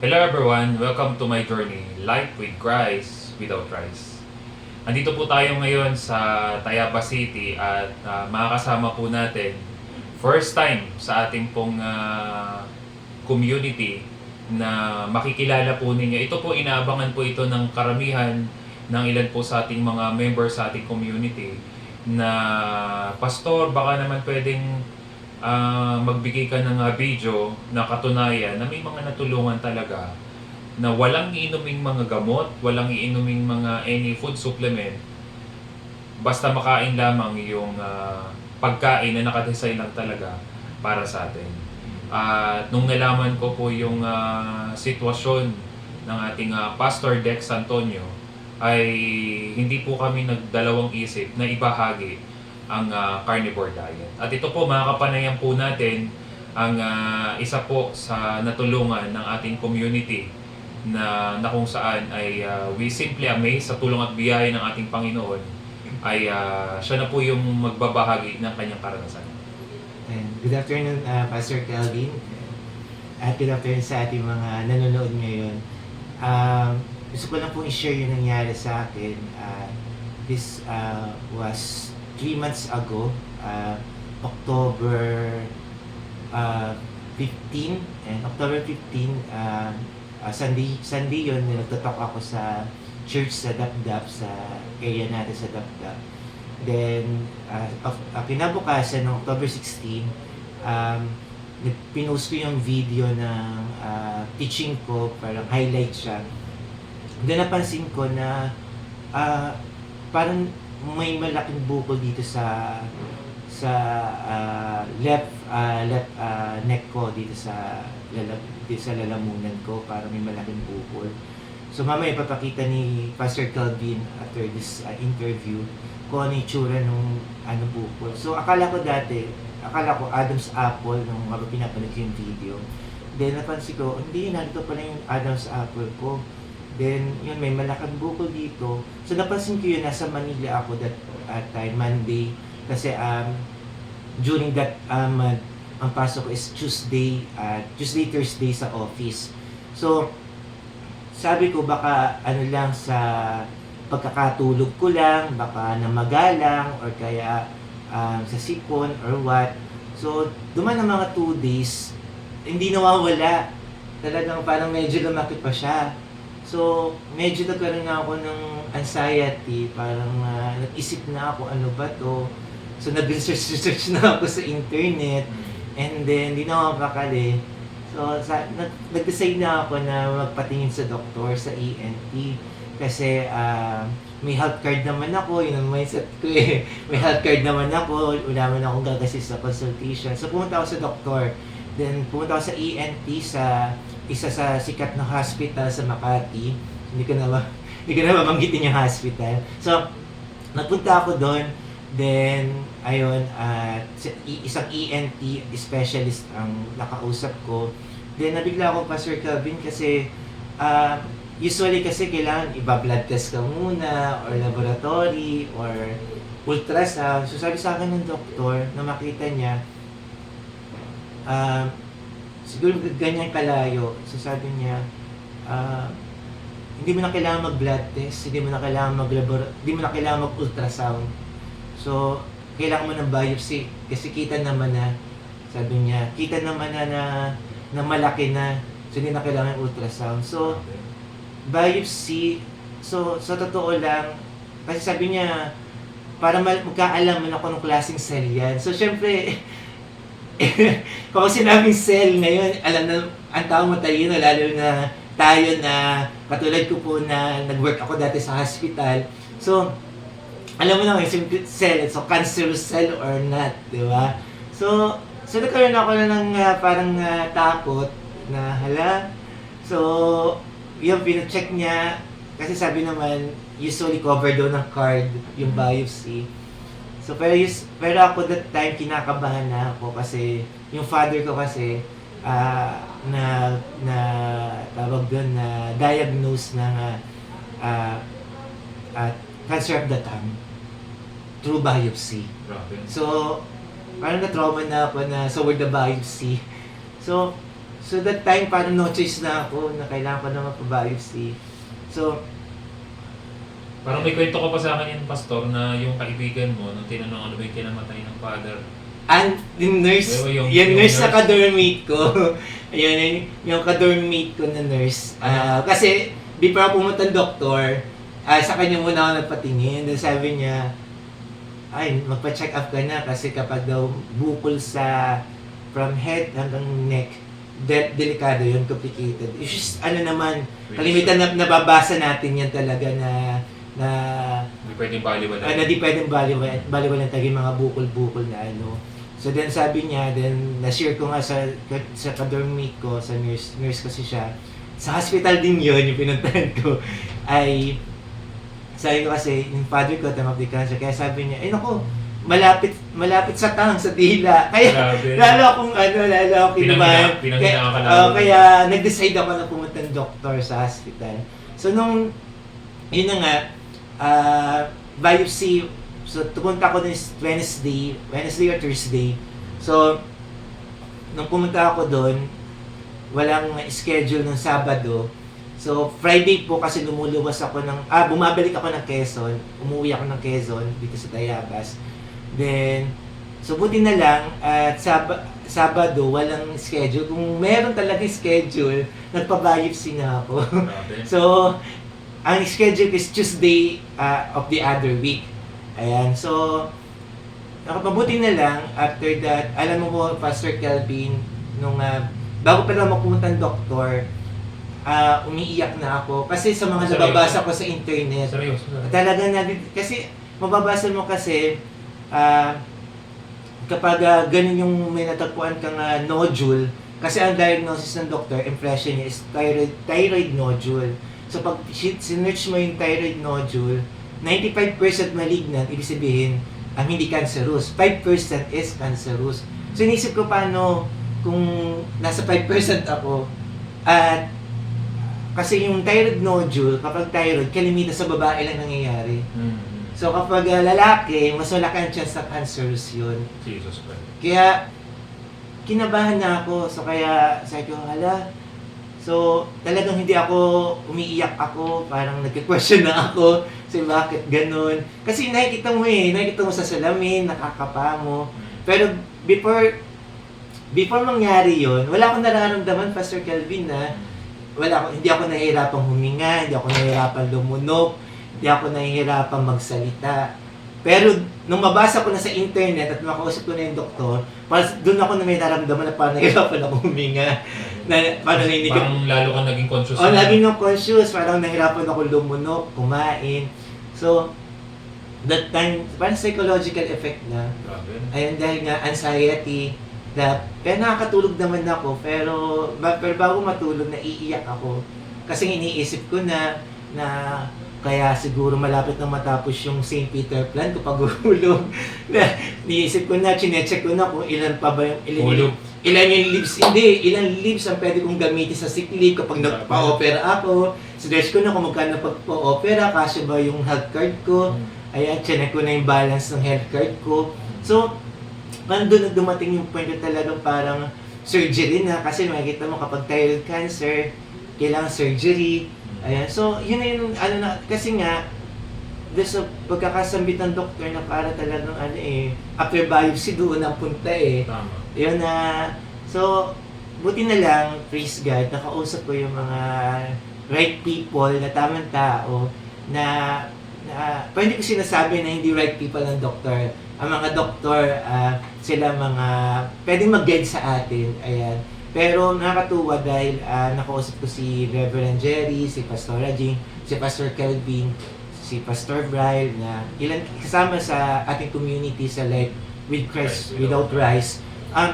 Hello everyone! Welcome to my journey, Life with Christ Without Christ. Andito po tayo ngayon sa Tayaba City at ah, makakasama po natin first time sa ating pong ah, community na makikilala po ninyo. Ito po inaabangan po ito ng karamihan ng ilan po sa ating mga members sa ating community na pastor baka naman pwedeng ah, magbigay ka ng ah, video na katunayan na may mga natulungan talaga na walang iinuming mga gamot, walang iinuming mga any food supplement, basta makain lamang yung ah, pagkain na nakadesign lang talaga para sa atin. At nung nalaman ko po yung ah, sitwasyon ng ating ah, Pastor Dex Antonio, ay hindi po kami nagdalawang isip na ibahagi ang ah, carnivore diet. At ito po mga kapanayan po natin ang ah, isa po sa natulungan ng ating community na, na kung saan ay ah, we simply amazed sa tulong at biyaya ng ating Panginoon ay ah, siya na po yung magbabahagi ng kanyang karanasan. And good afternoon, uh, Pastor Calvin. At good afternoon sa ating mga nanonood ngayon. Um, gusto ko lang pong i-share yung nangyari sa akin. Uh, this uh, was three months ago, uh, October uh, 15. And October 15, uh, uh, Sunday, Sunday yun, nagtatalk ako sa church sa Dapdap, sa area natin sa Dapdap. Then, uh, of- uh, kinabukasan ng October 16, um, pinost ko yung video ng uh, teaching ko, parang highlight siya. Then napansin ko na uh, parang may malaking bukol dito sa sa uh, left uh, left uh, neck ko dito sa lala, dito sa lalamunan ko para may malaking bukol. So mamaya ipapakita ni Pastor Calvin after this uh, interview kung ano itsura nung ano bukol. So akala ko dati, akala ko Adam's apple nung mga pinapanood ko yung video. Then napansin ko, hindi, nandito pala yung Adam's apple ko. Then, yun, may malaking bukol dito. So napansin ko yun, nasa Manila ako that uh, time, Monday. Kasi um, during that um, month, ang pasok ko is Tuesday, uh, Tuesday, Thursday sa office. So, sabi ko baka ano lang sa pagkakatulog ko lang, baka namagalang or kaya um, sa sipon or what. So, duman ng mga two days, hindi nawawala. Talagang parang medyo lumaki pa siya. So, medyo nagkaroon na ako ng anxiety, parang uh, nag-isip na ako, ano ba to? So, nag-research-research na ako sa internet, and then, di na makakali. So, sa, nag, nag-decide na ako na magpatingin sa doktor, sa ENT, kasi ah, may health card naman ako, yun ang mindset ko eh. May health card naman ako, wala man akong gagasis sa consultation. So, pumunta ako sa doktor, then pumunta ako sa ENT sa isa sa sikat na hospital sa Makati. Hindi ko na ma hindi ko na mabanggitin yung hospital. So, nagpunta ako doon. Then, ayun, at isang ENT specialist ang nakausap ko. Then, nabigla ako, Pastor Calvin, kasi ah, usually kasi kailangan iba-blood test ka muna, or laboratory, or ultrasound. So, sabi sa akin ng doktor, na makita niya, ah, siguro ganyan kalayo. So sabi niya, ah, hindi mo na kailangan mag-blood test, hindi mo na kailangan mag hindi mo na kailangan mag-ultrasound. So, kailangan mo ng biopsy kasi kita naman na sabi niya, kita naman na na, na malaki na so hindi na kailangan ultrasound. So, biopsy, so sa totoo lang, kasi sabi niya, para magkaalaman ako ng klaseng cell yan. So, syempre, kung sinabing cell ngayon, alam na, ang tao matalino, lalo na tayo na, katulad ko po na nag-work ako dati sa hospital. So, alam mo naman, yung cell, so cancerous cell or not, di ba? So, so nagkaroon ako na ng ah, parang ah, takot na hala. So, yung pinacheck niya, kasi sabi naman, usually cover daw ng card yung biopsy. So, pero, yus, pero ako that time, kinakabahan na ako kasi yung father ko kasi, ah, na, na, tawag doon, na diagnose ng ah, ah, cancer of the tongue through biopsy. Grabe. So, parang na-trauma na ako na sa word na biopsy. So, So that time, parang no choice na ako na kailangan ko na magpa-biopsy. So, Parang may kwento ko pa sa akin yung pastor na yung kaibigan mo, nung tinanong ano ba yung kinamatay ng father. and yung nurse, Yung- yung- yung, nurse, sa nurse. ka-dormmate ko, ayun, yung, yung ka-dormmate ko na nurse. Ah, kasi, before pumunta ng doktor, ah, sa kanya muna ako nagpatingin. Then sabi niya, ay, magpa-check up ka na kasi kapag daw bukol sa from head hanggang neck, de- delikado yun, complicated. It's just, ano naman, kalimitan na nababasa natin yan talaga na na Hindi pwedeng baliwala. ano di pwedeng baliwala baliwala tagi mga bukol-bukol na ano. So then sabi niya, then na-share ko nga sa sa ka-dormmate ko, sa nurse, nurse kasi siya. Sa hospital din yun, yung pinuntahan ko, ay sabi ko kasi, yung father ko, of the cancer, kaya sabi niya, ay naku, malapit, malapit sa tang, sa dila. Kaya, Grabe. lalo akong ano, lalo akong Pinangina- kinabahan. Kaya, ka oo, kaya nag-decide ako na pumunta ng doktor sa hospital. So nung, yun na nga, ah, biopsy, so pumunta ako this Wednesday, Wednesday or Thursday. So, nung pumunta ako doon, walang schedule ng Sabado. So, Friday po kasi lumuluwas ako ng, ah, bumabalik ako ng Quezon. Umuwi ako ng Quezon dito sa Tayabas. Then, so buti na lang, at Sab- Sabado, walang schedule. Kung meron talaga schedule, nagpa-biopsy na ako. So, ang schedule is Tuesday ah, of the other week. Ayan, so, nakapabuti na lang, after that, alam mo po, Pastor Kelvin, nung, ah, bago pa lang mapunta ng doktor, ah, umiiyak na ako. Kasi sa mga Seryoso? nababasa ko sa internet, Seryoso. Talaga na, kasi mababasa mo kasi ah kapag ah, ganun yung may natagpuan kang ah, nodule, kasi ang diagnosis ng doctor, impression niya is thyroid, thyroid nodule. So pag si- sinearch mo yung thyroid nodule, 95% malignant, ibig sabihin, ang hindi cancerous. 5% is cancerous. So inisip ko paano kung nasa 5% ako, at kasi yung thyroid nodule, kapag thyroid, kalimitan sa babae lang nangyayari. Hmm. So kapag uh, lalaki, mas malaki ang chance na cancerous yun. Jesus Christ. Kaya, kinabahan na ako. So kaya, sabi ko, hala. So, talagang hindi ako umiiyak ako. Parang nagka-question na ako. Kasi bakit ganun. Kasi nakikita mo eh. Nakikita mo sa salamin, nakakapa mo. Pero before, before mangyari yon wala akong nararamdaman, Pastor Kelvin, na wala ako, hindi ako nahihirapang huminga, hindi ako nahihirapan lumunok, hindi ako nahihirapan magsalita. Pero nung mabasa ko na sa internet at makausap ko na yung doktor, parang doon ako na may naramdaman na parang nahihirapan ako huminga. Na, parang hindi ko... Parang lalo kang naging conscious. Oh, na. lagi nang conscious, parang nahirapan ako lumunok, kumain. So, that time, parang psychological effect na. Grabe. Ayun, dahil nga anxiety, na, kaya nakakatulog naman ako, pero, ba, pero bago matulog, naiiyak ako. Kasi iniisip ko na, na kaya siguro malapit na matapos yung St. Peter plan ko pag-uhulog. na, iniisip ko na, chinecheck ko na kung ilan pa ba yung, Hulog. Ilan yung leaves, hindi, ilan leaves ang pwede kong gamitin sa sick leave kapag nagpa-opera ako. Sinecheck ko na kung magkano pagpa-opera, kasi ba yung health card ko. Ayan, chinek ko na yung balance ng health card ko. So, parang doon na dumating yung point na talagang parang surgery na kasi makikita mo kapag thyroid cancer, kailangan surgery. Ayan, so yun na yung ano na, kasi nga, doon sa pagkakasambit ng doktor na para talagang ano eh, after biopsy doon ang punta eh. Tama. Yun na, so, buti na lang, praise God, nakausap ko yung mga right people na tamang tao na, na pwede ko sinasabi na hindi right people ang doktor. Ang mga doktor, ah, sila mga, pwede mag-guide sa atin, ayan. Pero nakakatuwa dahil ah, nakausap ko si Reverend Jerry, si Pastor Jing, si Pastor Kelvin, si Pastor Brian na ilan kasama sa ating community sa Life with Christ Christ Without Without Um,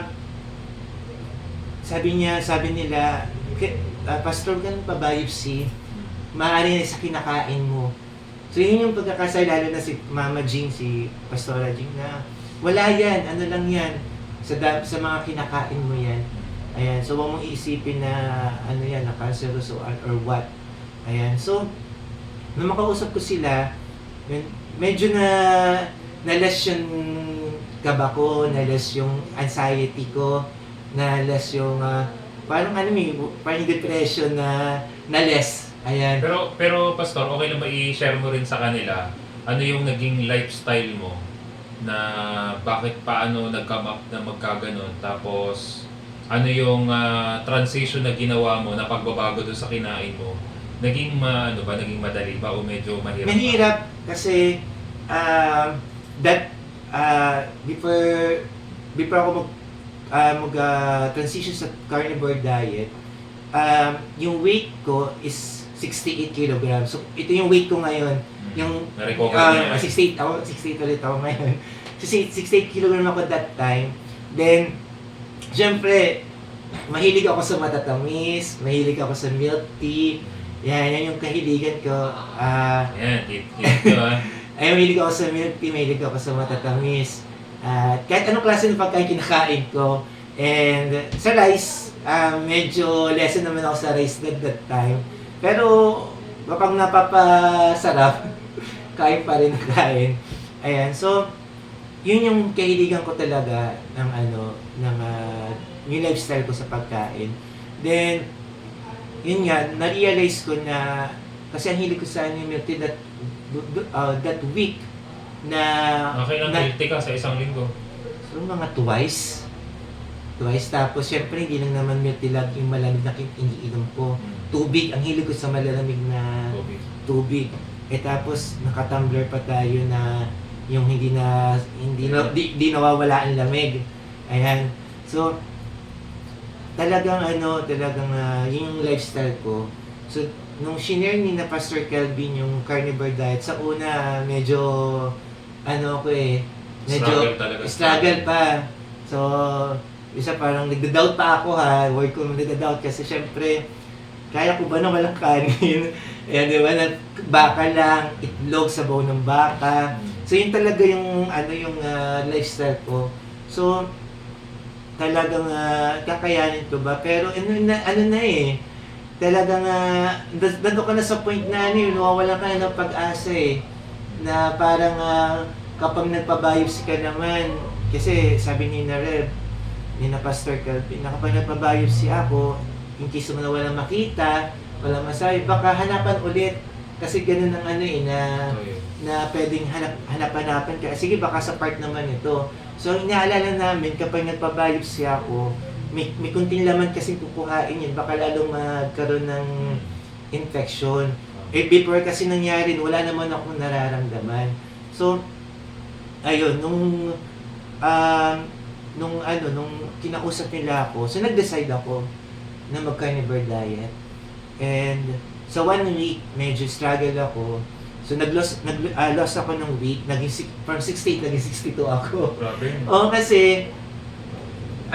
sabi niya, sabi nila, "Ke- ah, Pastor, ganun pa biopsy? Maaari na sa kinakain mo. So yun yung pagkakasay, lalo na si Mama Jean, si Pastora Jean, na wala yan, ano lang yan, sa, sa mga kinakain mo yan. Ayan, so huwag mong iisipin na ano yan, na cancerous or, or what. Ayan, so, nung makausap ko sila, med- medyo na na-less yung kaba ko, na-less yung anxiety ko, na-less yung ah, parang ano may, parang depression na, na less. Ayan. Pero, pero Pastor, okay lang ba i-share mo rin sa kanila ano yung naging lifestyle mo na bakit paano nag-come up na magkaganon tapos ano yung ah, transition na ginawa mo na pagbabago doon sa kinain mo naging ma, ano ba naging madali ba o medyo mahirap ba? Mahirap kasi um, that uh, before before ako mag uh, mag uh, transition sa carnivore diet um, yung weight ko is 68 kilograms. So ito yung weight ko ngayon. Mm. Yung na-recover uh, niya 68 ako 68 ulit ako ngayon. So 68 kilogram ako that time. Then syempre mahilig ako sa matatamis, mahilig ako sa milk tea. Yan, yan yung kahiligan ko. Ah, Ayan, hit, hit ko ah. ay, mahilig ako sa milk tea, mahilig ako sa matatamis. At kahit anong klase ng pagkain kinakain ko. And sa rice, ah, medyo lesson naman ako sa rice that, that time. Pero kapag napapasarap, kain pa rin kain. Ayan, so yun yung kahiligan ko talaga ng ano, ng ah, yung lifestyle ko sa pagkain. Then, yun nga, na-realize ko na kasi ang hilig ko sa ano yung milk tea that, uh, that week na Okay lang, na, guilty ka sa isang linggo. So, mga twice. Twice. Tapos, syempre, hindi lang naman lang yung malamig na iniinom ko. Mm. Tubig. Ang hilig ko sa malalamig na Tubig. tubig. Eh, tapos, nakatumbler pa tayo na yung hindi na, hindi na, di, di nawawala ang lamig. Ayan. So, talagang ano, talagang yun yung lifestyle ko. So, nung shinare ni na Pastor Kelvin yung carnivore diet, sa una, medyo, ano ko eh, medyo, Struggle talaga. struggle pa. So, isa parang nagda-doubt pa ako ha. Word ko nagda-doubt kasi syempre, kaya ko ba na walang kanin? Ayan, di ba? Na, baka lang, itlog sa baw ng baka. So, yun talaga yung, ano, yung ah, lifestyle ko. So, talagang ah, kakayanin ko ba? Pero ano na, ano na eh, talagang uh, nandun ka na sa point na ano, yun, nawawalan ka na ng pag-asa eh. Na parang ah, kapag nagpabiopsy ka naman, kasi sabi ni na Rev, ni na Pastor Calvin, na kapag nagpabiopsy ako, in case mo na walang makita, walang masabi, baka hanapan ulit. Kasi ganun ang ano eh, na yun. na pwedeng hanap, hanap-hanapan ka. Sige, baka sa part naman ito. So, inaalala namin kapag nagpa-biopsy ako, may, may kunting laman kasi kukuhain yun. Baka lalong magkaroon ng infection. Eh, before kasi nangyari, wala naman akong nararamdaman. So, ayun, nung, um, nung ano, nung kinausap nila ako, so nag-decide ako na mag-carnivore diet. And sa one week, medyo struggle ako. So nag-loss, nag, ah, loss ako ng weight, naging, from 68, naging 62 ako. Grabe. Oo, kasi,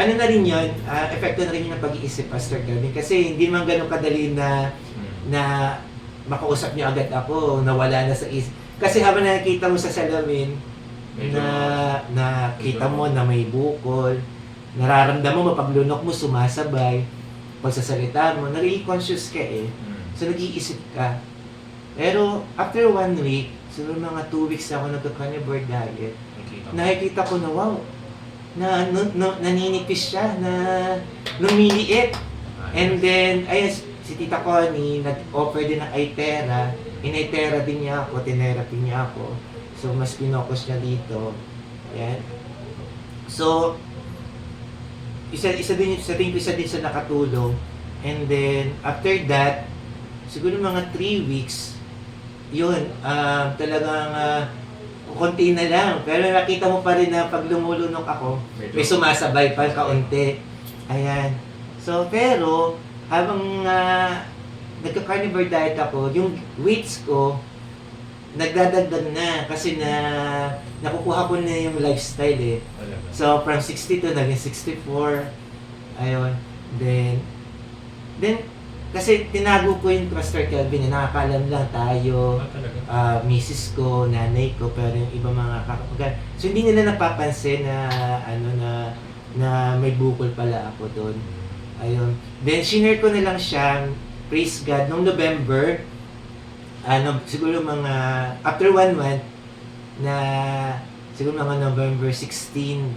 ano na rin yun, ah, epekto na rin yun ng pag-iisip, Pastor Calvin. Kasi hindi man ganun kadali na, na makausap niyo agad ako, nawala na sa isip. Kasi habang nakikita mo sa salamin, Medyo- na nakita mo na may bukol, nararamdaman mo pag lunok mo sumasabay, pagsasalita mo, nagiging conscious ka eh. Mm. So nag-iisip ka. Pero after one week, siguro mga two weeks ako nagka-carnivore diet, nakikita ko na wow, na, no, no, naninipis siya, na lumiliit. And then, ayun, si Tita Connie, nag-offer din ng Itera. In-Itera din niya ako, tinerapy niya ako. So, mas pinokos niya dito. Ayan. So, isa, isa din, sa tingin ko isa din sa nakatulong. And then, after that, siguro mga 3 weeks, yun, um, talagang uh, konti na lang. Pero nakita mo pa rin na pag lumulunok ako, Medyo- may sumasabay pa kaunti. Ayan. So, pero, habang uh, nagka-carnivore diet ako, yung weights ko, nagdadagdag na kasi na nakukuha ko na yung lifestyle eh. So, from 62 naging 64. Ayun. Then, then, kasi tinago ko yung Pastor Kelvin na nakakalam lang tayo, ah misis ko, nanay ko, pero yung iba mga kakapagay. So, hindi nila napapansin na, ano, na, na may bukol pala ako doon. Ayun. Then, shinare ko na lang siya, praise God, noong November, ano, siguro mga, after one month, na, siguro mga November 16,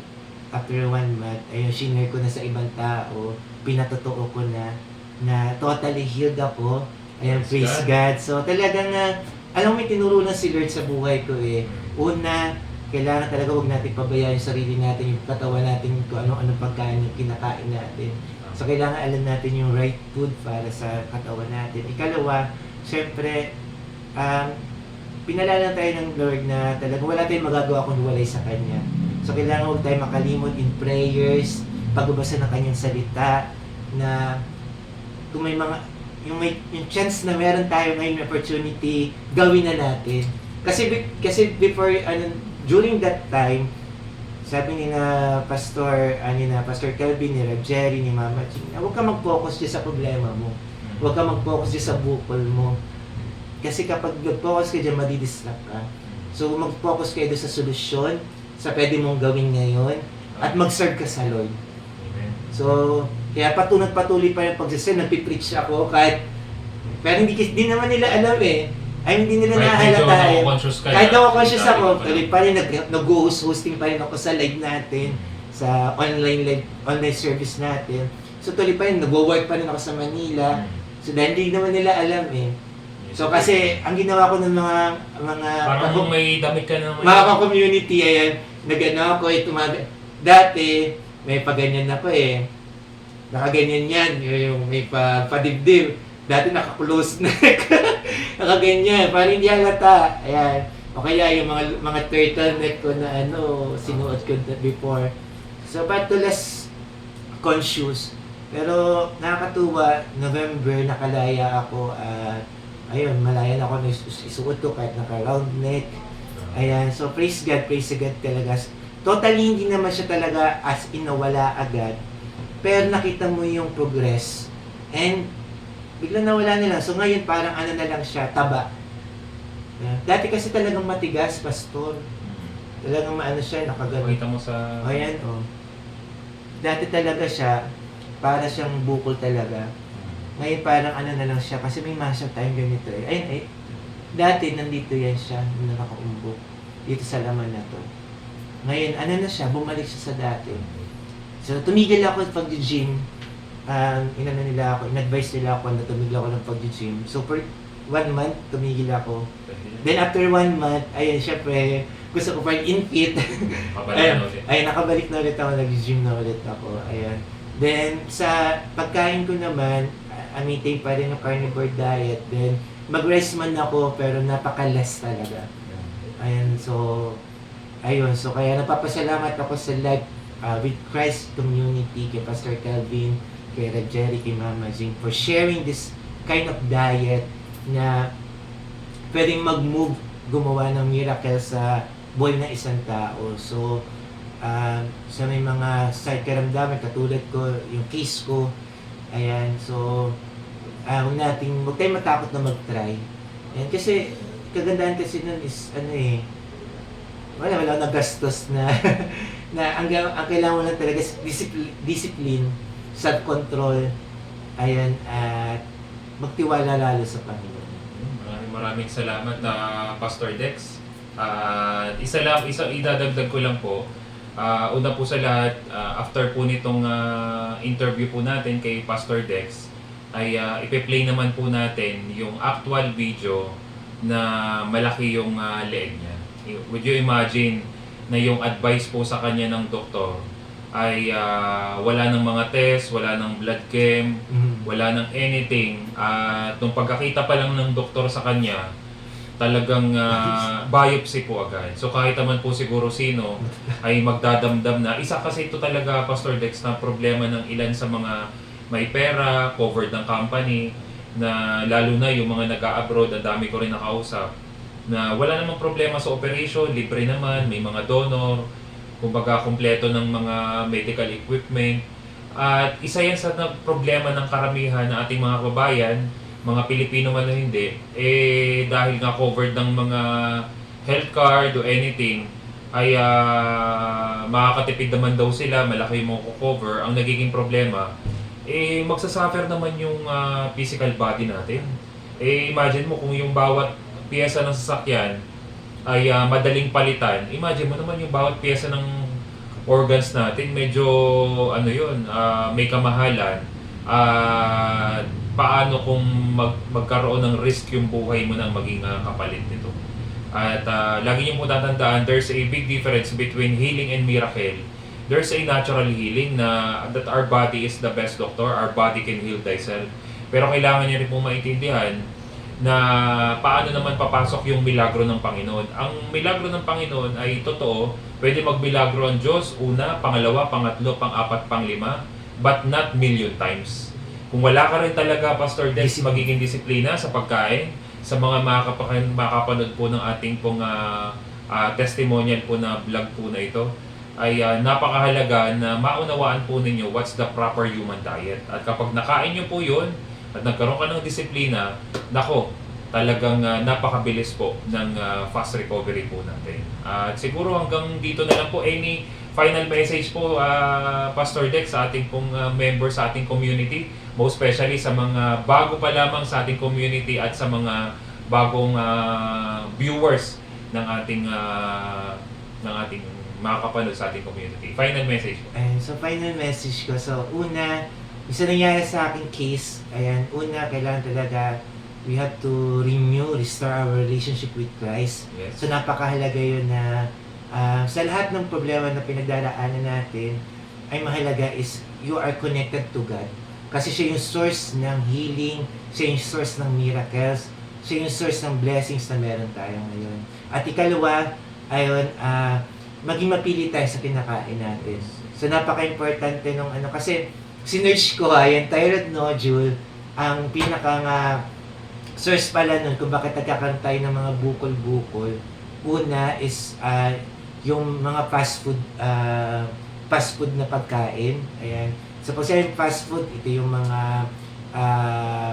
after one month, ayun, shinare ko na sa ibang tao, pinatotoo ko na, na totally healed ako. Ayan, Praise praise God. God. So talagang, uh, alam mo, may tinuro na si Lord sa buhay ko eh. Una, kailangan talaga huwag natin pabayaan yung sarili natin, yung katawan natin, kung ano-ano pagkain yung kinakain natin. So, kailangan alam natin yung right food para sa katawan natin. Ikalawa, syempre, um, pinalala tayo ng Lord na talaga wala tayong magagawa kung walay sa Kanya. So, kailangan huwag tayo makalimot in prayers, pagbabasa ng Kanyang salita, na kung may mga, yung may yung chance na meron tayo ngayon na opportunity, gawin na natin. Kasi be- kasi before ano during that time sabi ni na Pastor, ano na Pastor Kelvin, ni Rev Jerry, ni Mama Ching, huwag ka mag-focus sa problema mo. Huwag ka mag-focus sa bukol mo. Kasi kapag nag-focus ka dyan, madidistract ka. So, mag-focus kayo sa solusyon, sa pwede mong gawin ngayon, at mag-serve ka sa Lord. So, kaya patunod patuloy pa yung pagsasend, nagpipreach ako kahit, pero hindi, hindi naman nila alam eh. Ay, hindi nila medyo nahalata eh. Kahit ako conscious ako, tuloy pa rin, nag, nag-hosting pa rin ako sa live natin, sa online live, online service natin. So tuloy pa rin, nag-work pa rin ako sa Manila. So dahil hindi naman nila alam eh. So kasi, ang ginawa ko ng mga, mga, Parang may damit ka na mga ka-community, ayan, nag-ano ako, ito mga, dati, may paganyan ako eh. Nakaganyan yan, yung may pa, padibdib. Dati naka-close neck. Nakaganyan, parang hindi halata. Ayan. O kaya yung mga mga turtleneck ko na ano, sinuot ko before. So, but less conscious. Pero nakakatuwa, November, nakalaya ako at ayun, malaya na ako na is- isuot ko kahit naka-round neck. Ayan, so praise God, praise God talaga. Totally hindi naman siya talaga as in nawala agad. Pero nakita mo yung progress. And biglang nawala na lang. So ngayon parang ano na lang siya, taba. Dati kasi talagang matigas, pastor. Talagang maano siya, nakagano. Pakita mo sa... Ayan, oh. Dati talaga siya, para siyang bukol talaga. Ngayon parang ano na lang siya, kasi may masya tayong ganito eh. Ayun, eh. Dati nandito yan siya, nung nakaumbok. Dito sa laman na to. Ngayon, ano na siya, bumalik siya sa dati. So, tumigil ako sa pag-gym. Um, inano nila ako, in-advise nila ako na tumigil ako ng pag-gym. So, for one month, tumigil ako. Then, after one month, ayun, syempre, gusto ko pa in fit. Pabalik Ayun, ayun, nakabalik na ulit ako, nag-gym na ulit ako. Ayan. Then, sa pagkain ko naman, I maintain pa rin yung carnivore diet. Then, mag-rest man ako, pero napaka-less talaga. Ayan, so, ayun. So, kaya napapasalamat ako sa live uh, with Christ community, kay Pastor Calvin, kay Rev Jerry, kay Mama Jing, for sharing this kind of diet na pwedeng mag-move, gumawa ng miracle sa buhay ng isang tao. So, uh, sa may mga side karamdaman, katulad ko, yung case ko, ayan, so, uh, huwag nating, huwag tayong matakot na mag-try. Ayan, kasi, kagandahan kasi nun is, ano eh, wala, wala nagastos na, na ang, ang kailangan lang talaga is discipline, discipline self-control, ayan, at magtiwala lalo sa Panginoon. Maraming maraming salamat na Pastor Dex. At isa lang, isa idadagdag ko lang po. Ah, una po sa lahat, ah, after po nitong ah, interview po natin kay Pastor Dex, ay uh, ipe-play naman po natin yung actual video na malaki yung ah, leeg niya. Would you imagine na yung advice po sa kanya ng doktor ay ah, wala ng mga test, wala ng blood chem, Mhm. wala nang anything. At nung pagkakita pa lang ng doktor sa kanya, talagang ah, biopsy po agad. So kahit naman po siguro sino ay magdadamdam na. Isa kasi ito talaga, Pastor Dex, na problema ng ilan sa mga may pera, covered ng company, na lalo na yung mga nag-a-abroad, ang dami ko rin nakausap, na wala namang problema sa operation, libre naman, may mga donor, kumbaga kompleto ng mga medical equipment, at isa yan sa problema ng karamihan ng ating mga kababayan, mga Pilipino man o hindi, eh dahil nga covered ng mga health card o anything, ay ah, makakatipid naman daw sila, malaki yung cover Ang nagiging problema, eh magsasuffer naman yung ah, physical body natin. Eh imagine mo kung yung bawat piyesa ng sasakyan ay ah, madaling palitan, imagine mo naman yung bawat piyesa ng organs natin, medyo ano yun, ah, may kamahalan. At paano kung mag, magkaroon ng risk yung buhay mo nang maging ah, kapalit nito. At ah, lagi niyo po tatandaan, there's a big difference between healing and miracle. There's a natural healing na that our body is the best doctor, our body can heal thyself. Pero kailangan niyo rin pong maintindihan na paano naman papasok yung milagro ng Panginoon. Ang milagro ng Panginoon ay totoo, pwede magmilagro ang Diyos, una, pangalawa, pangatlo, pang-apat, panglima, but not million times. Kung wala ka rin talaga, Pastor Dex, Discipline. magiging disiplina sa pagkain, sa mga makakapakan, makapanood po ng ating pong ah, ah, testimonial po na vlog po na ito, ay ah, napakahalaga na maunawaan po ninyo what's the proper human diet. At kapag nakain nyo po yun, at nagkaroon ka ng disiplina, nako, talagang ah, napakabilis po ng ah, fast recovery po natin. At siguro hanggang dito na lang po, any final message po, ah, Pastor Dex, sa ating pong ah, member sa ating community, most especially sa mga bago pa lamang sa ating community at sa mga bagong ah, viewers ng ating ah, ng ating mga kapanood sa ating community. Final message po. Ayan, so final message ko. So, una, isa nangyari sa aking case, ayan, una, kailangan talaga we have to renew, restore our relationship with Christ. Yes. So, napakahalaga yun na ah, sa lahat ng problema na pinagdaraanan natin, ay mahalaga is you are connected to God. Kasi siya yung source ng healing, siya yung source ng miracles, siya yung source ng blessings na meron tayo ngayon. At ikalawa, ayun, ah, maging mapili tayo sa kinakain natin. So, napaka-importante nung ano, kasi sinerge ko ha, yung thyroid nodule, ang pinaka nga source pala nun kung bakit nagkakaroon tayo ng mga bukol-bukol. Una is ah, yung mga fast food ah, fast food na pagkain. Ayan. So pag sinabi fast food, ito yung mga ah,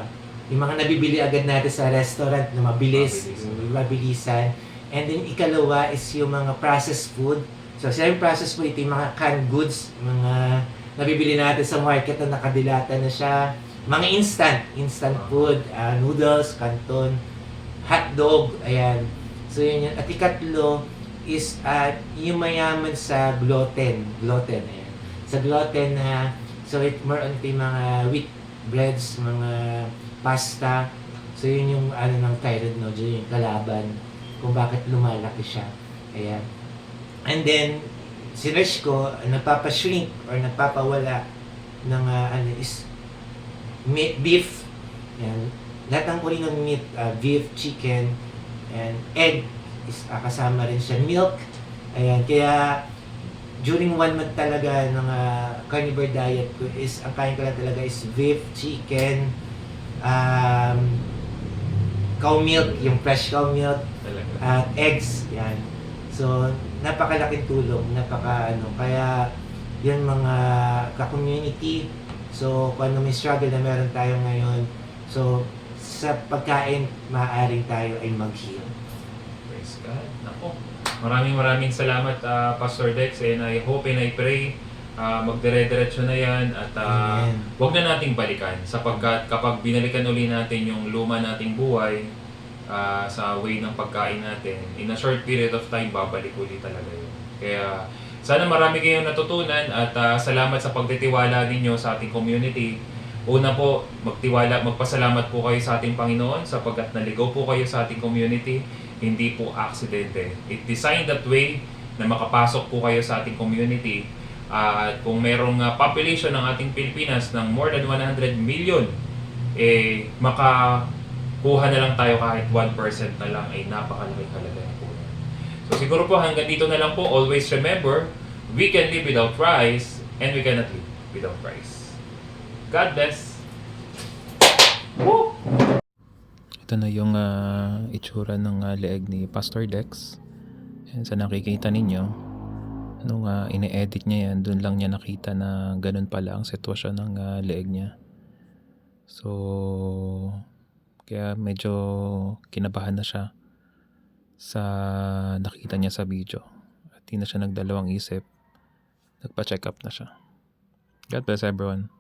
yung mga nabibili agad natin sa restaurant na mabilis, Mabilis. yung mabilisan. And then ikalawa is yung mga processed food. So sinabi processed food, ito yung mga canned goods, mga nabibili natin sa market na nakadilata na siya. Mga instant, instant food, ah, noodles, canton, hotdog, ayan. So yun yun. At ikatlo is ah, yung mayaman sa gluten, gluten, ayan. Sa gluten na, so it more on yung mga wheat breads, mga pasta. So yun yung ano ng thyroid nodule, yung kalaban kung bakit lumalaki siya. Ayan. And then, sinearch ko, nagpapashrink or nagpapawala ng ah, ano is meat, beef, yan. Lahat ng uri ng meat, ah, beef, chicken, and egg is ah, kasama rin siya. Milk, ayan. Kaya, during one month talaga ng ah, carnivore diet ko is, ang kain ko lang talaga is beef, chicken, um, cow milk, yung fresh cow milk, at eggs, yan. So, napakalaking tulong, napaka ano, kaya yan mga ka-community, so kung ano may struggle na meron tayo ngayon, so sa pagkain, maaaring tayo ay mag-heal. Praise God. Nako. Maraming maraming salamat ah, Pastor Dex and I hope and I pray ah, magdire-diretso na yan at ah, Amen. wag na nating balikan sapagkat kapag binalikan uli natin yung luma nating buhay ah, sa way ng pagkain natin, in a short period of time, babalik uli talaga yun. Kaya sana marami kayong natutunan at ah, salamat sa pagtitiwala ninyo sa ating community. Una po, magtiwala, magpasalamat po kayo sa ating Panginoon sapagkat naligaw po kayo sa ating community, hindi po aksidente. It designed that way na makapasok po kayo sa ating community at kung merong ah, population ng ating Pilipinas ng more than 100 million, eh, makakuha na lang tayo kahit 1% na lang ay napakalaking halaga po. So siguro po hanggang dito na lang po, always remember, we can live without rice and we cannot live without rice. God bless! Ito na yung ah, itsura ng ah, leeg ni Pastor Dex. Yan, sa nakikita ninyo, nung ah, ine-edit niya yan, doon lang niya nakita na ganun pala ang sitwasyon ng ah, leeg niya. So, kaya medyo kinabahan na siya sa nakita niya sa video. At di na siya nagdalawang isip. Nagpa-check up na siya. God bless everyone.